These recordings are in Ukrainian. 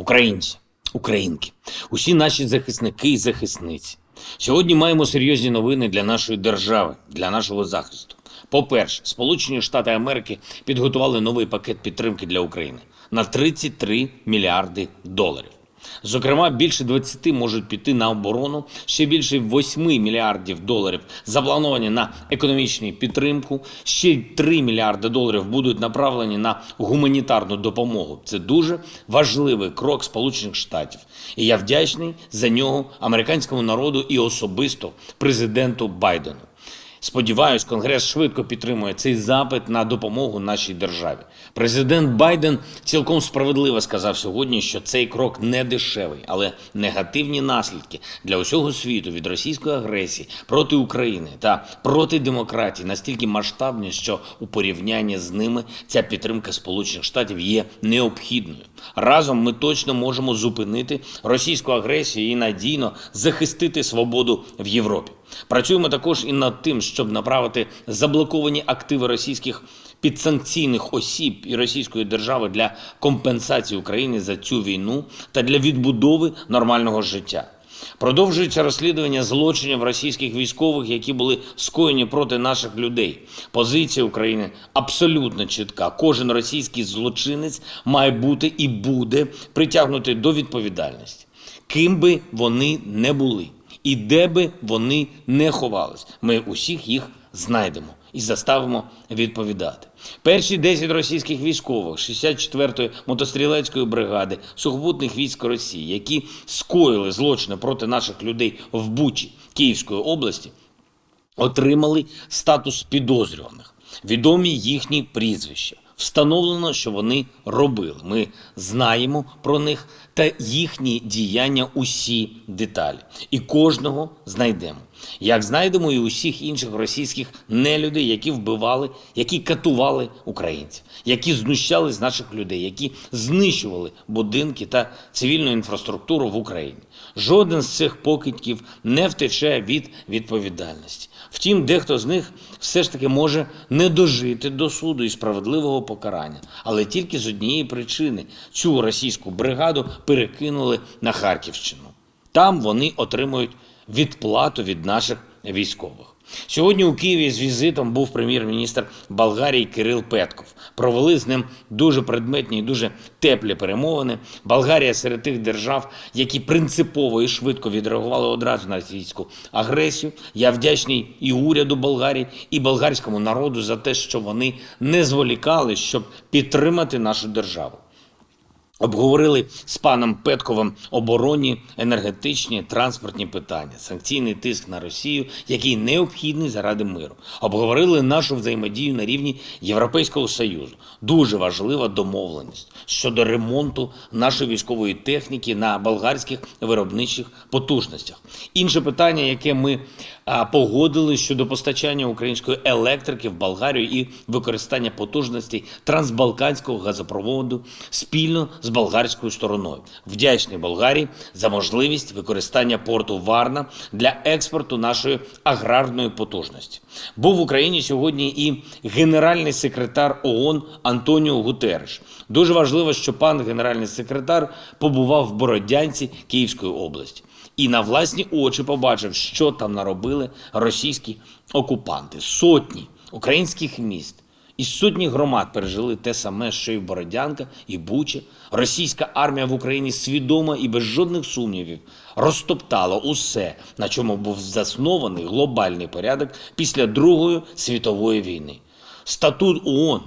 Українці, українки, усі наші захисники і захисниці. Сьогодні маємо серйозні новини для нашої держави, для нашого захисту. По-перше, Сполучені Штати Америки підготували новий пакет підтримки для України на 33 мільярди доларів. Зокрема, більше 20 можуть піти на оборону, ще більше 8 мільярдів доларів заплановані на економічну підтримку. Ще 3 мільярди доларів будуть направлені на гуманітарну допомогу. Це дуже важливий крок Сполучених Штатів. І я вдячний за нього американському народу і особисто президенту Байдену. Сподіваюсь, Конгрес швидко підтримує цей запит на допомогу нашій державі. Президент Байден цілком справедливо сказав сьогодні, що цей крок не дешевий, але негативні наслідки для усього світу від російської агресії проти України та проти демократії настільки масштабні, що у порівнянні з ними ця підтримка Сполучених Штатів є необхідною. Разом ми точно можемо зупинити російську агресію і надійно захистити свободу в Європі. Працюємо також і над тим, щоб направити заблоковані активи російських підсанкційних осіб і російської держави для компенсації України за цю війну та для відбудови нормального життя. Продовжується розслідування злочинів російських військових, які були скоєні проти наших людей. Позиція України абсолютно чітка. Кожен російський злочинець має бути і буде притягнутий до відповідальності, ким би вони не були. І де би вони не ховались, ми усіх їх знайдемо і заставимо відповідати. Перші 10 російських військових 64-ї мотострілецької бригади сухопутних військ Росії, які скоїли злочини проти наших людей в Бучі Київської області, отримали статус підозрюваних. Відомі їхні прізвища. Встановлено, що вони робили. Ми знаємо про них та їхні діяння усі деталі. І кожного знайдемо. Як знайдемо і усіх інших російських нелюдей, які вбивали, які катували українців, які знущали з наших людей, які знищували будинки та цивільну інфраструктуру в Україні. Жоден з цих покидьків не втече від відповідальності. Втім, дехто з них все ж таки може не дожити до суду і справедливого покарання, але тільки з однієї причини цю російську бригаду перекинули на Харківщину. Там вони отримують відплату від наших військових. Сьогодні у Києві з візитом був прем'єр-міністр Болгарії Кирил Петков. Провели з ним дуже предметні і дуже теплі перемовини. Болгарія серед тих держав, які принципово і швидко відреагували одразу на російську агресію. Я вдячний і уряду Болгарії, і болгарському народу за те, що вони не зволікали, щоб підтримати нашу державу. Обговорили з паном Петковим оборонні, енергетичні, транспортні питання, санкційний тиск на Росію, який необхідний заради миру. Обговорили нашу взаємодію на рівні Європейського союзу. Дуже важлива домовленість щодо ремонту нашої військової техніки на болгарських виробничих потужностях. Інше питання, яке ми погодили щодо постачання української електрики в Болгарію і використання потужностей трансбалканського газопроводу спільно з болгарською стороною. Вдячний Болгарії за можливість використання порту Варна для експорту нашої аграрної потужності. Був в Україні сьогодні і генеральний секретар ООН Антоніо Гутереш. Дуже важливо, що пан генеральний секретар побував в Бородянці Київської області і на власні очі побачив, що там наробили російські окупанти. Сотні українських міст і сотні громад пережили те саме, що і Бородянка, і Буча. Російська армія в Україні свідомо і без жодних сумнівів розтоптала усе, на чому був заснований глобальний порядок після Другої світової війни. Статут ООН,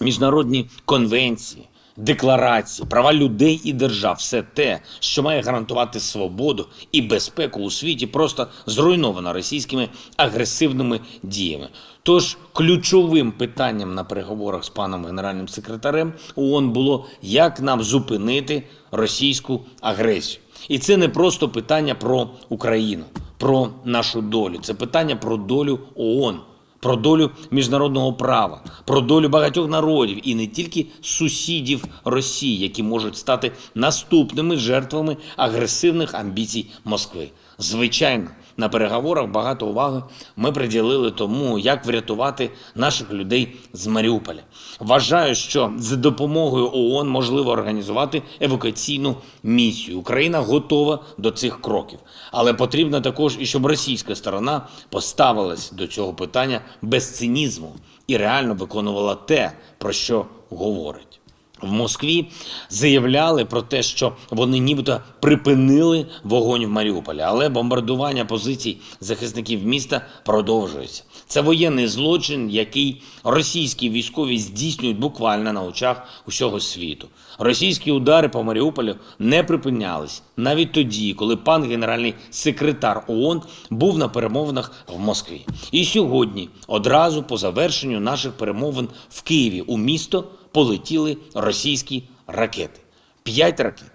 міжнародні конвенції, декларації, права людей і держав все те, що має гарантувати свободу і безпеку у світі, просто зруйновано російськими агресивними діями. Тож ключовим питанням на переговорах з паном генеральним секретарем ООН було, як нам зупинити російську агресію. І це не просто питання про Україну, про нашу долю. Це питання про долю ООН про долю міжнародного права, про долю багатьох народів і не тільки сусідів Росії, які можуть стати наступними жертвами агресивних амбіцій Москви. Звичайно, на переговорах багато уваги ми приділили тому, як врятувати наших людей з Маріуполя. Вважаю, що за допомогою ООН можливо організувати евакуаційну місію. Україна готова до цих кроків, але потрібно також і щоб російська сторона поставилась до цього питання без цинізму і реально виконувала те, про що говорить. В Москві заявляли про те, що вони нібито припинили вогонь в Маріуполі, але бомбардування позицій захисників міста продовжується. Це воєнний злочин, який російські військові здійснюють буквально на очах усього світу. Російські удари по Маріуполю не припинялись навіть тоді, коли пан генеральний секретар ООН був на перемовинах в Москві. І сьогодні, одразу по завершенню наших перемовин в Києві, у місто полетіли російські ракети. П'ять ракет.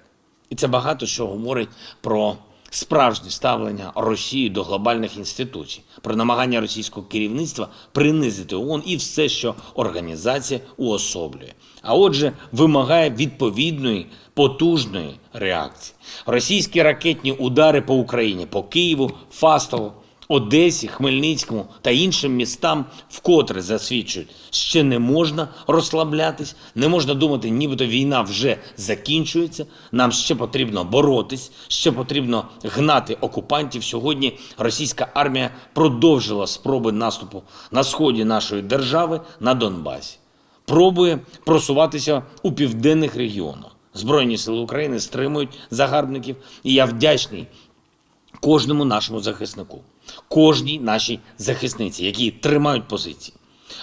І це багато що говорить про справжнє ставлення Росії до глобальних інституцій, про намагання російського керівництва принизити ООН і все, що організація уособлює. А отже, вимагає відповідної потужної реакції. Російські ракетні удари по Україні, по Києву, Фастову, Одесі, Хмельницькому та іншим містам вкотре засвідчують, ще не можна розслаблятись, не можна думати, нібито війна вже закінчується. Нам ще потрібно боротись, ще потрібно гнати окупантів. Сьогодні російська армія продовжила спроби наступу на сході нашої держави на Донбасі. Пробує просуватися у південних регіонах. Збройні сили України стримують загарбників, і я вдячний кожному нашому захиснику, кожній нашій захисниці, які тримають позиції.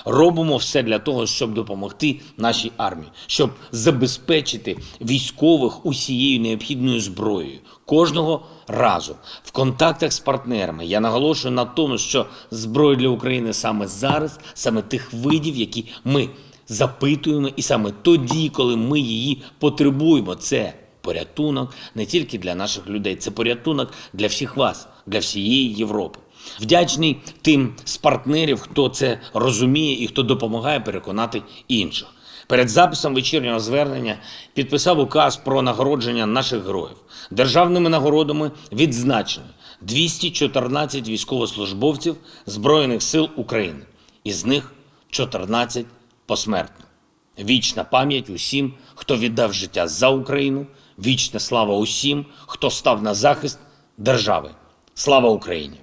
Робимо все для того, щоб допомогти нашій армії, щоб забезпечити військових усією необхідною зброєю. Кожного разу в контактах з партнерами я наголошую на тому, що зброя для України саме зараз, саме тих видів, які ми запитуємо, і саме тоді, коли ми її потребуємо, це порятунок не тільки для наших людей, це порятунок для всіх вас, для всієї Європи. Вдячний тим з партнерів, хто це розуміє і хто допомагає переконати інших. Перед записом вечірнього звернення підписав указ про нагородження наших героїв. Державними нагородами відзначені 214 військовослужбовців Збройних сил України, із них 14 посмертно. Вічна пам'ять усім, хто віддав життя за Україну, вічна слава усім, хто став на захист держави. Слава Україні!